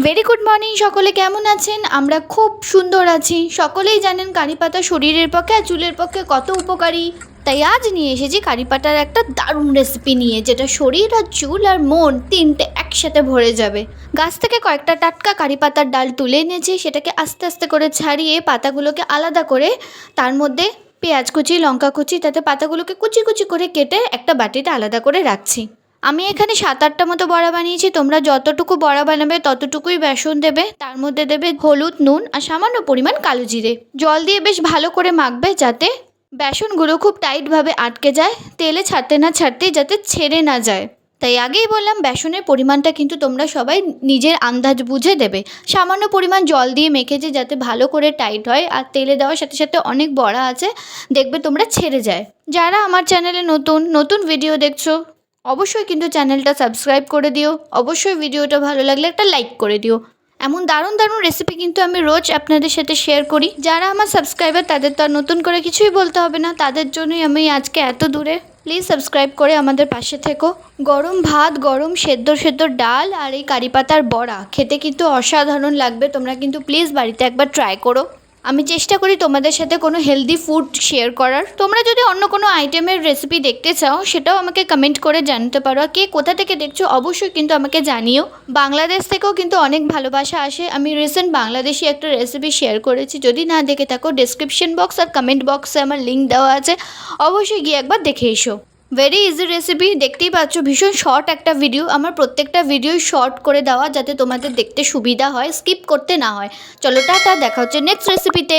Very good morning সকলে কেমন আছেন? আমরা খুব সুন্দর আছি। সকলেই জানেন কারি পাতা শরীরের পক্ষে আর চুলের পক্ষে কত উপকারী। তাই আজ নিয়ে এসেছি কারি পাতার একটা দারুণ রেসিপি নিয়ে, যেটা শরীর আর চুল আর মন তিনটে একসাথে ভরে যাবে। গাছ থেকে কয়েকটা টাটকা কারি পাতার ডাল তুলে এনেছি, সেটাকে আস্তে আস্তে করে ছাড়িয়ে পাতাগুলোকে আলাদা করে, তার মধ্যে পেঁয়াজ কুচি, লঙ্কা কুচি, তাতে পাতাগুলোকে কুচি কুচি করে কেটে একটা বাটিতে আলাদা করে রাখছি। আমি এখানে সাত আটটা মতো বড়া বানিয়েছি। তোমরা যতটুকু বড়া বানাবে, ততটুকুই বেসন দেবে। তার মধ্যে দেবে হলুদ, নুন আর সামান্য পরিমাণ কালো জিরে। জল দিয়ে বেশ ভালো করে মাখবে যাতে বেসনগুলো খুব টাইটভাবে আটকে যায়, তেলে ছাড়তে না ছাড়তেই যাতে ছেড়ে না যায়। তাই আগেই বললাম, বেসনের পরিমাণটা কিন্তু তোমরা সবাই নিজের আন্দাজ বুঝে দেবে। সামান্য পরিমাণ জল দিয়ে মেখেছে যাতে ভালো করে টাইট হয় আর তেলে দেওয়ার সাথে সাথে অনেক বড়া আছে, দেখবে তোমরা ছেড়ে যায়। যারা আমার চ্যানেলে নতুন নতুন ভিডিও দেখছ অবশ্যই কিন্তু চ্যানেলটা সাবস্ক্রাইব করে দিও। অবশ্যই ভিডিওটা ভালো লাগলে একটা লাইক করে দিও। এমন দারুণ দারুণ রেসিপি কিন্তু আমি রোজ আপনাদের সাথে শেয়ার করি। যারা আমার সাবস্ক্রাইবার তাদের তো আর নতুন করে কিছুই বলতে হবে না। তাদের জন্যই আমি আজকে এত দূরে। প্লিজ সাবস্ক্রাইব করে আমাদের পাশে থেকো। গরম ভাত, গরম সেদ্ধ সেদ্ধ ডাল আর এই কারি পাতার বড়া। খেতে কিন্তু অসাধারণ লাগবে। তোমরা কিন্তু প্লিজ বাড়িতে একবার ট্রাই করো। আমি চেষ্টা করি তোমাদের সাথে কোনো হেলদি ফুড শেয়ার করার। তোমরা যদি অন্য কোনো আইটেমের রেসিপি দেখতে চাও, সেটাও আমাকে কমেন্ট করে জানতে পারো। কে কোথা থেকে দেখছ, অবশ্যই কিন্তু আমাকে জানিও। বাংলাদেশ থেকেও কিন্তু অনেক ভালোবাসা আসে। আমি রিসেন্ট বাংলাদেশি একটা রেসিপি শেয়ার করেছি। যদি না দেখে থাকো ডেসক্রিপশন বক্স আর কমেন্ট বক্সে আমার লিঙ্ক দেওয়া আছে। অবশ্যই গিয়ে একবার দেখে এসো। ভেরি ইজি রেসিপি দেখতেই পাচ্ছ, ভীষণ শর্ট একটা ভিডিও আমার প্রত্যেকটা ভিডিও শর্ট করে দেওয়া যাতে তোমাদের দেখতে সুবিধা হয় স্কিপ করতে না হয়। চলো, টাটা, দেখা হচ্ছে নেক্সট রেসিপিতে